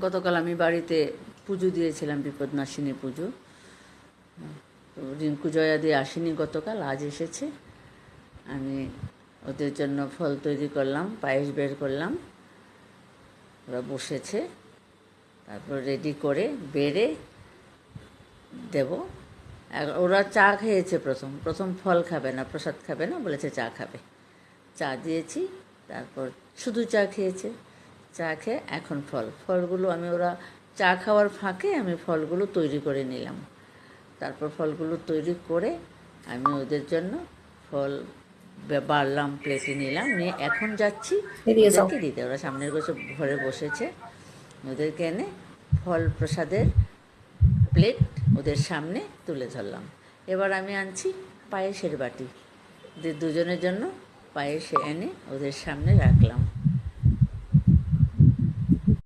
গতকাল আমি বাড়িতে পুজো দিয়েছিলাম, বিপদনাশিনী পুজো। তো রিঙ্কু জয়া দিয়ে আসেনি গতকাল, আজ এসেছে। আমি ওদের জন্য ফল তৈরি করলাম, পায়েস বের করলাম। ওরা বসেছে। তারপর রেডি করে বেড়ে দেব। ওরা চা খেয়েছে প্রথম। প্রথম ফল খাবে না, প্রসাদ খাবে না, বলেছে চা খাবে। চা দিয়েছি, তারপর শুধু চা খেয়েছে। চা খেয়ে এখন ফল। ফলগুলো আমি ওরা চা খাওয়ার ফাঁকে আমি ফলগুলো তৈরি করে নিলাম। তারপর ফলগুলো তৈরি করে আমি ওদের জন্য ফল বাড়লাম প্লেটে নিলাম। নিয়ে এখন যাচ্ছি ওদেরকে দিতে। ওরা সামনের বসে ঘরে বসেছে। ওদেরকে এনে ফল প্রসাদের প্লেট ওদের সামনে তুলে ধরলাম। এবার আমি আনছি পায়েসের বাটি। দুজনের জন্য পায়েস এনে ওদের সামনে রাখলাম।